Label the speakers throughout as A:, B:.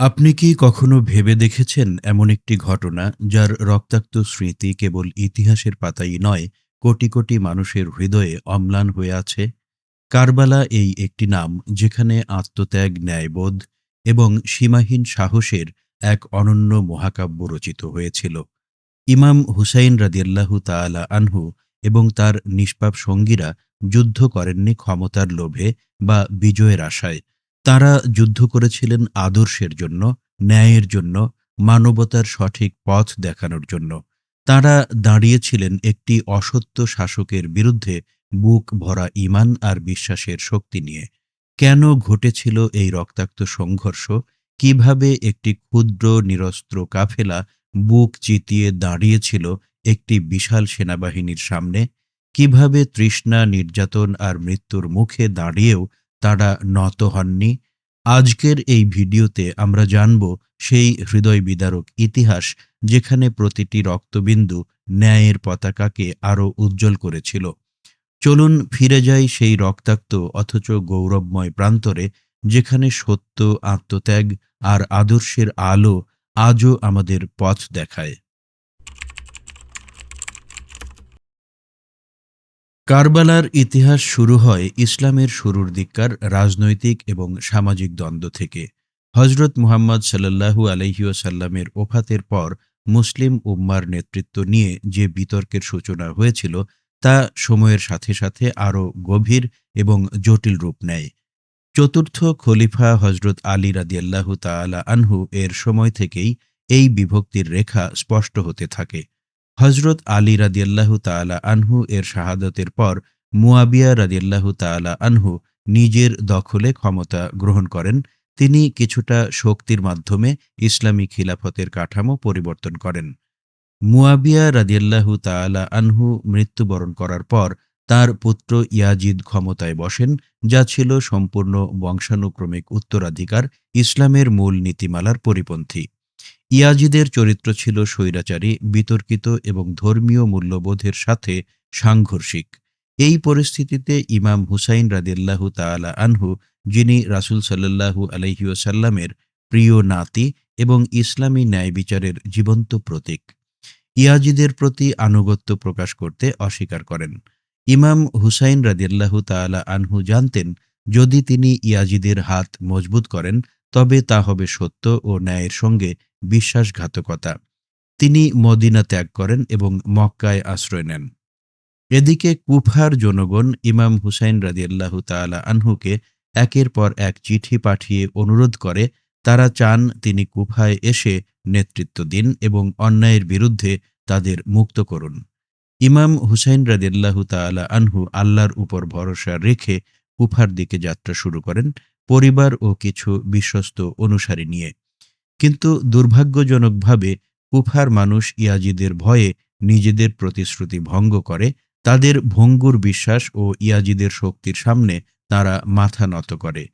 A: আপনি কি কখনো ভেবে দেখেছেন এমন একটি ঘটনা যার রক্তাক্ত স্মৃতি কেবল ইতিহাসের পাতাই নয়, কোটি কোটি মানুষের হৃদয়ে অম্লান হয়ে আছে? কারবালা এই একটি নাম যেখানে আত্মত্যাগ, ন্যায়বোধ এবং সীমাহীন সাহসের এক অনন্য মহাকাব্য রচিত হয়েছিল। ইমাম হুসাইন রাদিয়াল্লাহু তাআলা আনহু এবং তার নিষ্পাপ সঙ্গীরা যুদ্ধ করেননি ক্ষমতার লোভে বা বিজয়ের আশায়। তারা যুদ্ধ করেছিলেন আদর্শের জন্য, ন্যায়ের জন্য, মানবতার সঠিক পথ দেখানোর জন্য। তারা দাঁড়িয়েছিলেন একটি অসত্য শাসকের বিরুদ্ধে বুক ভরা ঈমান আর বিশ্বাসের শক্তি নিয়ে। কেন ঘটেছিল এই রক্তাক্ত সংঘর্ষ? কীভাবে একটি ক্ষুদ্র নিরস্ত্র কাফেলা বুক চিতিয়ে দাঁড়িয়েছিল একটি বিশাল সেনাবাহিনীর সামনে? কীভাবে তৃষ্ণা, নির্যাতন আর মৃত্যুর মুখে দাঁড়িয়েও তারা নত হননি। আজকের এই ভিডিওতে আমরা জানব সেই হৃদয় বিদারক ইতিহাস যেখানে প্রতিটি রক্তবিন্দু ন্যায়ের পতাকাকে আরও উজ্জ্বল করেছিল। চলুন ফিরে যাই সেই রক্তাক্ত অথচ গৌরবময় প্রান্তরে যেখানে সত্য, আত্মত্যাগ আর আদর্শের আলো আজও আমাদের পথ দেখায়। কারবালার ইতিহাস শুরু হয় ইসলামের শুরুর দিককার রাজনৈতিক এবং সামাজিক দ্বন্দ্ব থেকে। হজরত মুহাম্মদ সাল্লাল্লাহু আলহিউসাল্লামের ওফাতের পর মুসলিম উম্মার নেতৃত্ব নিয়ে যে বিতর্কের সূচনা হয়েছিল, তা সময়ের সাথে সাথে আরও গভীর এবং জটিল রূপ নেয়। চতুর্থ খলিফা হজরত আলী রাদিয়াল্লাহু তাআলা আনহু এর সময় থেকেই এই বিভক্তির রেখা স্পষ্ট হতে থাকে। হজরত আলী রাদিয়াল্লাহু তাআলা আনহু এর শাহাদতের পর মুয়াবিয়া রাদিয়াল্লাহু তাআলা আনহু নিজের দখলে ক্ষমতা গ্রহণ করেন। তিনি কিছুটা শক্তির মাধ্যমে ইসলামী খিলাফতের কাঠামো পরিবর্তন করেন। মুয়াবিয়া রাদিয়াল্লাহু তাআলা আনহু মৃত্যুবরণ করার পর তার পুত্র ইয়াজিদ ক্ষমতায় বসেন, যা ছিল সম্পূর্ণ বংশানুক্রমিক উত্তরাধিকার, ইসলামের মূল নীতিমালার পরিপন্থী। ইয়াজিদের চরিত্র ছিল স্বৈরাচারী, বিতর্কিত এবং ধর্মীয় মূল্যবোধের সাথে সাংঘর্ষিক। এই পরিস্থিতিতে ইমাম হুসাইন রাদিল্লাহু তাআলা আনহু, যিনি রাসূল সাল্লাল্লাহু আলহিউসাল্লামের প্রিয় নাতি এবং ইসলামী ন্যায় বিচারের জীবন্ত প্রতীক, ইয়াজিদের প্রতি আনুগত্য প্রকাশ করতে অস্বীকার করেন। ইমাম হুসাইন রাদিল্লাহু তাআলা আনহু জানতেন, যদি তিনি ইয়াজিদের হাত মজবুত করেন, তবে তা হবে সত্য ও ন্যায়ের সঙ্গে বিশ্বাসঘাতকতা। তিনি মদিনা ত্যাগ করেন এবং মক্কায় আশ্রয় নেন। এদিকে কুফার জনগণ ইমাম হুসাইন রাদিয়াল্লাহ তাআলা আনহুকে একের পর এক চিঠি পাঠিয়ে অনুরোধ করে, তারা চান তিনি কুফায় এসে নেতৃত্ব দিন এবং অন্যায়ের বিরুদ্ধে তাদের মুক্ত করুন। ইমাম হুসাইন রাদিয়াল্লাহ তাআলা আনহু আল্লাহর উপর ভরসা রেখে কুফার দিকে যাত্রা শুরু করেন, পরিবার ও কিছু বিশ্বস্ত অনুসারী নিয়ে। কিন্তু দুর্ভাগ্যজনকভাবে কুফার মানুষ ইয়াজিদের ভয়ে নিজেদের প্রতিশ্রুতি ভঙ্গ করে, তাদের ভঙ্গুর বিশ্বাস ও ইয়াজিদের শক্তির সামনে তারা মাথা নত করে।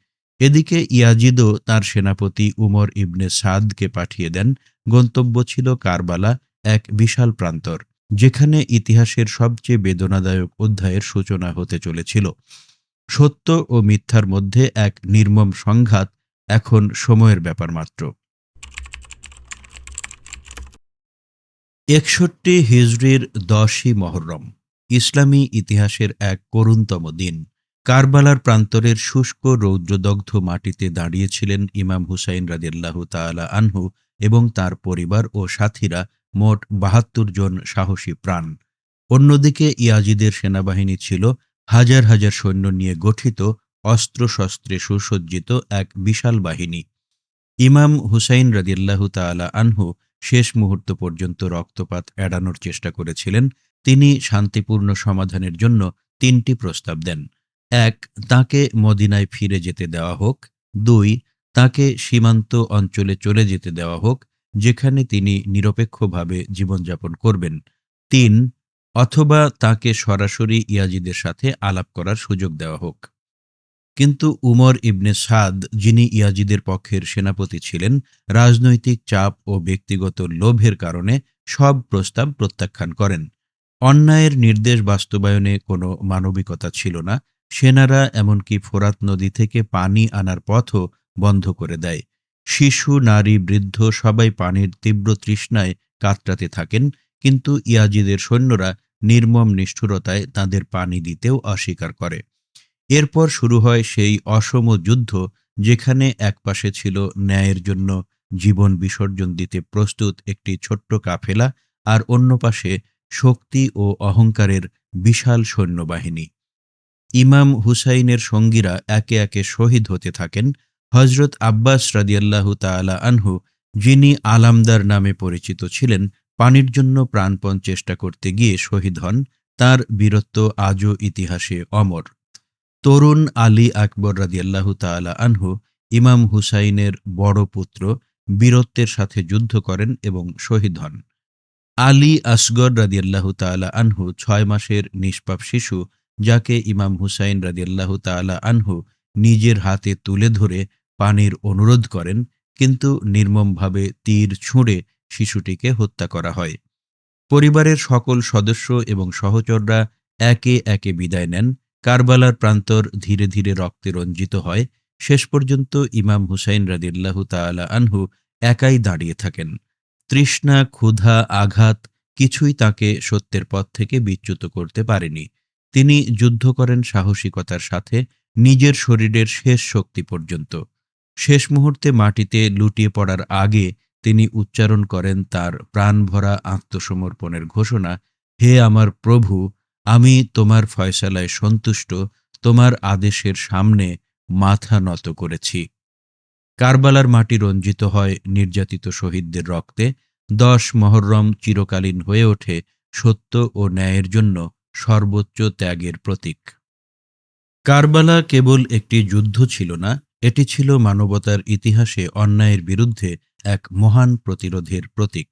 A: এদিকে ইয়াজিদও তার সেনাপতি উমর ইবনে সাদকে পাঠিয়ে দেন। গন্তব্য ছিল কারবালা, এক বিশাল প্রান্তর, যেখানে ইতিহাসের সবচেয়ে বেদনাদায়ক অধ্যায়ের সূচনা হতে চলেছিল। সত্য ও মিথ্যার মধ্যে এক নির্মম সংঘাত এখন সময়ের ব্যাপার মাত্র। একষট্টি হিজড়ির দশই মহরম, ইসলামী ইতিহাসের এক করুণতম দিন। কারবালার প্রান্তরের শুষ্ক রৌদ্রদগ্ধ মাটিতে দাঁড়িয়েছিলেন ইমাম হুসাইন রাদিল্লাহু তাআলা আনহু এবং তার পরিবার ও সাথীরা মোট বাহাত্তর জন সাহসী প্রাণ। অন্যদিকে ইয়াজিদের সেনাবাহিনী ছিল হাজার হাজার সৈন্য নিয়ে গঠিত, অস্ত্রশস্ত্রে সুসজ্জিত এক বিশাল বাহিনী। ইমাম হুসাইন রাদিল্লাহু তাআলা আনহু শেষ মুহূর্ত পর্যন্ত রক্তপাত এড়ানোর চেষ্টা করেছিলেন, তিনি শান্তিপূর্ণ সমাধানের জন্য তিনটি প্রস্তাব দেন। এক, তাকে মদিনায় ফিরে যেতে দেওয়া হোক। দুই, তাকে সীমান্ত অঞ্চলে চলে যেতে দেওয়া হোক, যেখানে তিনি নিরপেক্ষভাবে জীবনযাপন করবেন। তিন, অথবা তাকে সরাসরি ইয়াজিদের সাথে আলাপ করার সুযোগ দেওয়া হোক। কিন্তু উমর ইবনে সাদ, যিনি ইয়াজিদের পক্ষের সেনাপতি ছিলেন, রাজনৈতিক চাপ ও ব্যক্তিগত লোভের কারণে সব প্রস্তাব প্রত্যাখ্যান করেন। অন্যায়ের নির্দেশ বাস্তবায়নে কোনো মানবিকতা ছিল না, সেনারা এমনকি ফোরাত নদী থেকে পানি আনার পথও বন্ধ করে দেয়। শিশু, নারী, বৃদ্ধ সবাই পানির তীব্র তৃষ্ণায় কাতরাতে থাকেন, কিন্তু ইয়াজিদের সৈন্যরা নির্মম নিষ্ঠুরতায় তাদের পানি দিতেও অস্বীকার করে। এরপর শুরু হয় সেই অসম যুদ্ধ, যেখানে একপাশে ছিল ন্যায়ের জন্য জীবন বিসর্জন দিতে প্রস্তুত একটি ছোট্ট কাফেলা আর অন্য পাশে শক্তি ও অহংকারের বিশাল সৈন্যবাহিনী। ইমাম হুসাইনের সঙ্গীরা একে একে শহীদ হতে থাকেন। হজরত আব্বাস রাদিয়াল্লাহু তাআলা আনহু, যিনি আলামদার নামে পরিচিত ছিলেন, পানির জন্য প্রাণপণ চেষ্টা করতে গিয়ে শহীদ হন। তার বীরত্ব আজও ইতিহাসে অমর। তরুণ আলী আকবর রাদিয়াল্লাহু তাআলা আনহু ইমাম হুসাইনের বড় পুত্র বীরত্বের সাথে যুদ্ধ করেন এবং শহীদ হন। আলী আসগর রাদিয়াল্লাহু তাআলা আনহু ছয় মাসের নিষ্পাপ শিশু যাকে ইমাম হুসাইন রাদিয়াল্লাহু তাআলা আনহু নিজের হাতে তুলে ধরে পানির অনুরোধ করেন কিন্তু নির্মমভাবে তীর ছুঁড়ে শিশুটিকে হত্যা করা হয়। পরিবারের সকল সদস্য এবং সহচররা একে একে বিদায় নেন কারবালার প্রান্তর ধীরে ধীরে রক্তে রঞ্জিত হয়। শেষ পর্যন্ত ইমাম হুসাইন রাদিল্লাহু তাআলা আনহু একাই দাঁড়িয়ে থাকেন। তৃষ্ণা, ক্ষুধা, আঘাত কিছুই তাকে সত্যের পথ থেকে বিচ্যুত করতে পারেনি। তিনি যুদ্ধ করেন সাহসিকতার সাথে নিজের শরীরের শেষ শক্তি পর্যন্ত। শেষ মুহূর্তে মাটিতে লুটিয়ে পড়ার আগে তিনি উচ্চারণ করেন তার প্রাণভরা আত্মসমর্পণের ঘোষণা, হে আমার প্রভু আমি তোমার ফয়সালায় সন্তুষ্ট, তোমার আদেশের সামনে মাথা নত করেছি। কারবালার মাটি রঞ্জিত হয় নির্যাতিত শহীদদের রক্তে, দশ মহরম চিরকালীন হয়ে ওঠে সত্য ও ন্যায়ের জন্য সর্বোচ্চ ত্যাগের প্রতীক। কারবালা কেবল একটি যুদ্ধ ছিল না, এটি ছিল মানবতার ইতিহাসে অন্যায়ের বিরুদ্ধে এক মহান প্রতিরোধের প্রতীক।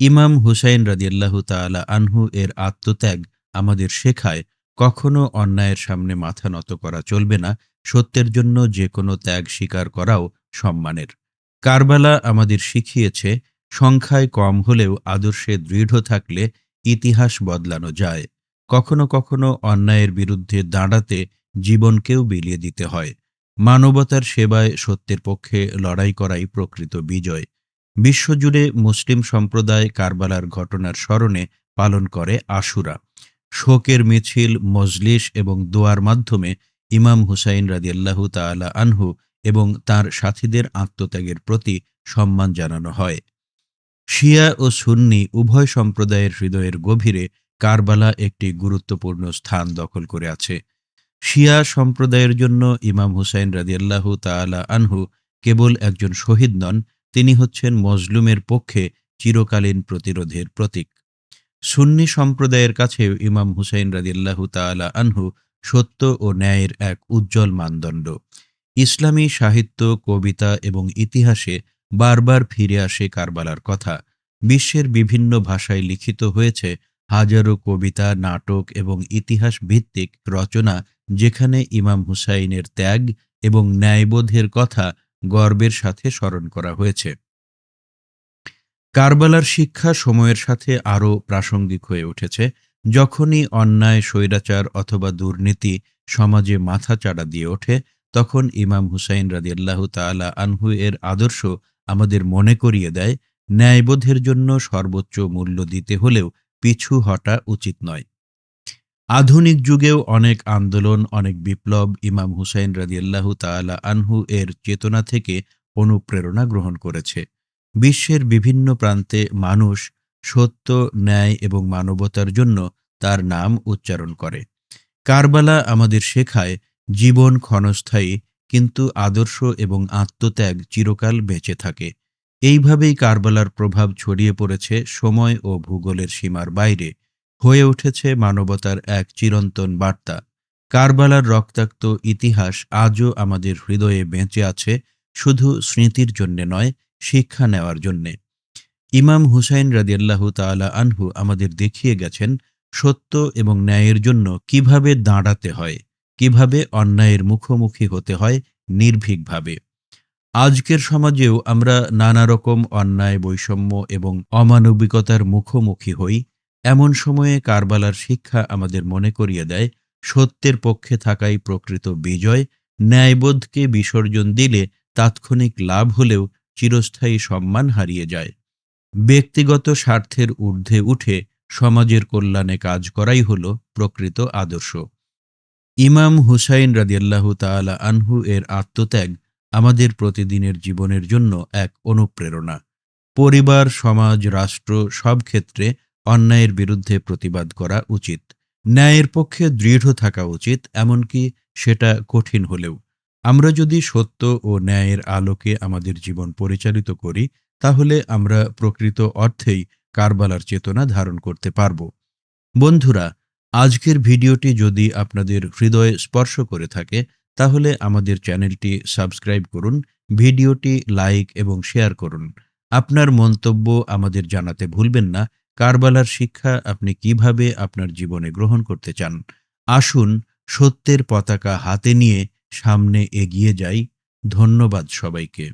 A: ইমাম হুসাইন রাদিয়াল্লাহু তাআলা আনহু এর আত্মত্যাগ আমাদের শেখায়, কখনো অন্যায়ের সামনে মাথা নত করা চলবে না, সত্যের জন্য যে কোনো ত্যাগ স্বীকার করাও সম্মানের। কারবালা আমাদের শিখিয়েছে, সংখ্যায় কম হলেও আদর্শে দৃঢ় থাকলে ইতিহাস বদলানো যায়। কখনো কখনো অন্যায়ের বিরুদ্ধে দাঁড়াতে জীবনকেও বিলিয়ে দিতে হয়। মানবতার সেবায় সত্যের পক্ষে লড়াই করাই প্রকৃত বিজয়। বিশ্বজুড়ে মুসলিম সম্প্রদায় কারবালার ঘটনার স্মরণে পালন করে আশুরা। শোকের মিছিল, মজলিস এবং দোয়ার মাধ্যমে ইমাম হুসাইন রাদিয়াল্লাহু তাআলা আনহু এবং তার সাথীদের আত্মত্যাগের প্রতি সম্মান জানানো হয়। শিয়া ও সুন্নি উভয় সম্প্রদায়ের হৃদয়ের গভীরে কারবালা একটি গুরুত্বপূর্ণ স্থান দখল করে আছে। শিয়া সম্প্রদায়ের জন্য ইমাম হুসাইন রাদিয়াল্লাহু তাআলা আনহু কেবল একজন শহীদ নন, তিনি হচ্ছেন মজলুমের পক্ষে চিরকালীন প্রতিরোধের প্রতীক। সুন্নি সম্প্রদায়ের কাছেও ইমাম হুসাইন রাদিয়াল্লাহু তাআলা আনহু সত্য ও ন্যায়ের এক উজ্জ্বল মানদণ্ড। ইসলামী সাহিত্য, কবিতা এবং ইতিহাসে বারবার ফিরে আসে কারবালার কথা। বিশ্বের বিভিন্ন ভাষায় লিখিত হয়েছে হাজারো কবিতা, নাটক এবং ইতিহাস ভিত্তিক রচনা যেখানে ইমাম হুসাইনের ত্যাগ এবং ন্যায়বোধের কথা গর্বের সাথে স্মরণ করা হয়েছে। কারবালার শিক্ষা সময়ের সাথে আরও প্রাসঙ্গিক হয়ে উঠেছে। যখনই অন্যায়, স্বৈরাচার অথবা দুর্নীতি সমাজে মাথা চাড়া দিয়ে ওঠে, তখন ইমাম হুসাইন রাদিয়াল্লাহু তাআলা আনহু এর আদর্শ আমাদের মনে করিয়ে দেয়, ন্যায়বোধের জন্য সর্বোচ্চ মূল্য দিতে হলেও পিছু হটা উচিত নয়। আধুনিক যুগেও অনেক আন্দোলন, অনেক বিপ্লব ইমাম হুসাইন রাদিয়াল্লাহু তাআলা আনহু এর চেতনা থেকে অনুপ্রেরণা গ্রহণ করেছে। বিশ্বের বিভিন্ন প্রান্তে মানুষ সত্য, ন্যায় এবং মানবতার জন্য তার নাম উচ্চারণ করে। কারবালা আমাদের শেখায়, জীবন ক্ষণস্থায়ী কিন্তু আদর্শ এবং আত্মত্যাগ চিরকাল বেঁচে থাকে। এইভাবেই কারবালার প্রভাব ছড়িয়ে পড়েছে সময় ও ভূগোলের সীমার বাইরে। হয়ে উঠেছে মানবতার এক চিরন্তন বার্তা। কারবালার রক্তাক্ত ইতিহাস আজও আমাদের হৃদয়ে বেঁচে আছে, শুধু স্মৃতির জন্যে নয় শিক্ষা নেওয়ার জন্যে। ইমাম হুসাইন রাদিয়াল্লাহু তাআলা আনহু আমাদের দেখিয়ে গেছেন সত্য এবং ন্যায়ের জন্য কীভাবে দাঁড়াতে হয়, কীভাবে অন্যায়ের মুখোমুখি হতে হয় নির্ভীকভাবে। আজকের সমাজেও আমরা নানা রকম অন্যায়, বৈষম্য এবং অমানবিকতার মুখোমুখি হই। এমন সময়ে কারবালার শিক্ষা আমাদের মনে করিয়ে দেয়, সত্যের পক্ষে থাকাই প্রকৃত বিজয়, ন্যায়বোধকে বিসর্জন দিলে তাৎক্ষণিক লাভ হলেও চিরস্থায়ী সম্মান হারিয়ে যায়। ব্যক্তিগত স্বার্থের ঊর্ধ্বে উঠে সমাজের কল্যাণে কাজ করাই হল প্রকৃত আদর্শ। ইমাম হুসাইন রাদিয়াল্লাহু তাআলা আনহু এর আত্মত্যাগ আমাদের প্রতিদিনের জীবনের জন্য এক অনুপ্রেরণা। পরিবার, সমাজ, রাষ্ট্র সব ক্ষেত্রে অন্যায়ের বিরুদ্ধে প্রতিবাদ করা উচিত। ন্যায়ের পক্ষে দৃঢ় থাকা উচিত, এমনকি সেটা কঠিন হলেও। আমরা যদি সত্য ও ন্যায়ের আলোকে আমাদের জীবন পরিচালিত করি, তাহলে আমরা প্রকৃত অর্থেই কারবালার চেতনা ধারণ করতে পারব। বন্ধুরা, আজকের ভিডিওটি যদি আপনাদের হৃদয়ে স্পর্শ করে থাকে, তাহলে আমাদের চ্যানেলটি সাবস্ক্রাইব করুন, ভিডিওটি লাইক এবং শেয়ার করুন। আপনার মন্তব্য আমাদের জানাতে ভুলবেন না। কারবালার শিক্ষা আপনি কীভাবে আপনার জীবনে গ্রহণ করতে চান? আসুন সত্যের পতাকা হাতে নিয়ে সামনে এগিয়ে যাই। ধন্যবাদ সবাইকে।